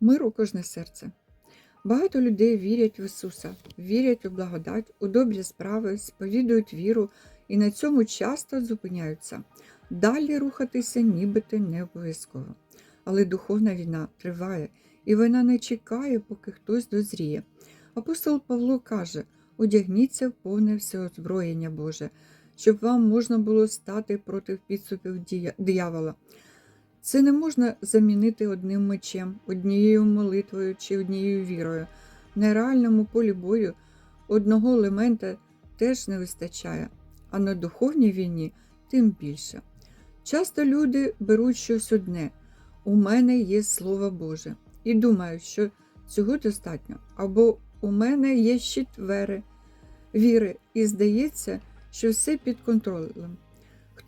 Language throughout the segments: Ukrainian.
Мир у кожне серце. Багато людей вірять в Ісуса, вірять у благодать, у добрі справи, сповідують віру і на цьому часто зупиняються. Далі рухатися нібито не обов'язково. Але духовна війна триває, і вона не чекає, поки хтось дозріє. Апостол Павло каже: одягніться в повне всеозброєння Боже, щоб вам можна було стати проти підступів диявола. Це не можна замінити одним мечем, однією молитвою чи однією вірою. На реальному полі бою одного елемента теж не вистачає, а на духовній війні тим більше. Часто люди беруть щось одне. У мене є Слово Боже, і думають, що цього достатньо, або у мене є щит вери, віри, і здається, що все під контролем.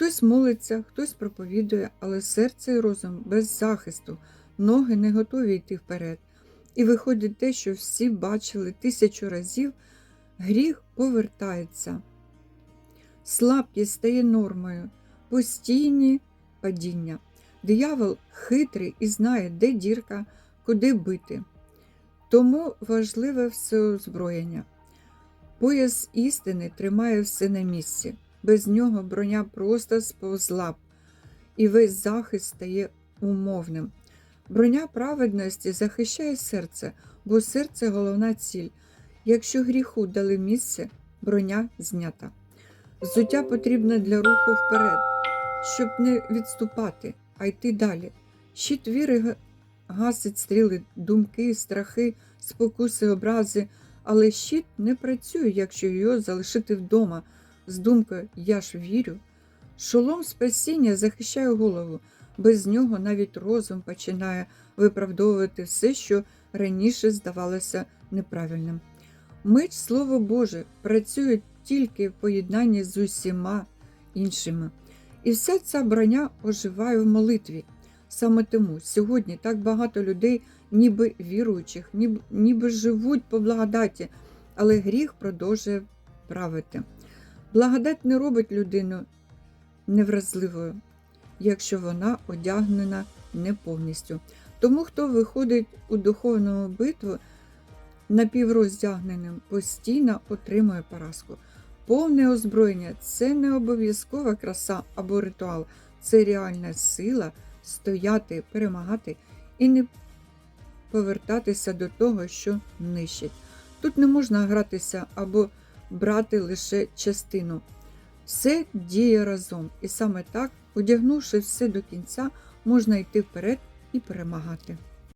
Хтось молиться, хтось проповідує, але серце і розум без захисту, ноги не готові йти вперед. І виходить те, що всі бачили тисячу разів, гріх повертається. Слабкість стає нормою, постійні падіння. Диявол хитрий і знає, де дірка, куди бити. Тому важливе всеозброєння. Пояс істини тримає все на місці. Без нього броня просто сповзла б, і весь захист стає умовним. Броня праведності захищає серце, бо серце головна ціль. Якщо гріху дали місце, броня знята. Взуття потрібне для руху вперед, щоб не відступати, а йти далі. Щит віри гасить стріли, думки, страхи, спокуси, образи, але щит не працює, якщо його залишити вдома з думкою Я ж вірю. Шолом спасіння захищає голову, без нього навіть розум починає виправдовувати все, що раніше здавалося неправильним. Меч Слово Боже працює тільки в поєднанні з усіма іншими. І вся ця броня оживає в молитві. Саме тому сьогодні так багато людей, ніби віруючих, ніби, ніби живуть по благодаті, але гріх продовжує правити. Благодать не робить людину невразливою, якщо вона одягнена не повністю. Тому, хто виходить у духовну битву напівроздягненим, постійно отримує поразку. Повне озброєння це не обов'язкова краса або ритуал, це реальна сила стояти, перемагати і не повертатися до того, що нищить. Тут не можна гратися або брати лише частину. Все діє разом, і саме так, одягнувши все до кінця, можна йти вперед і перемагати.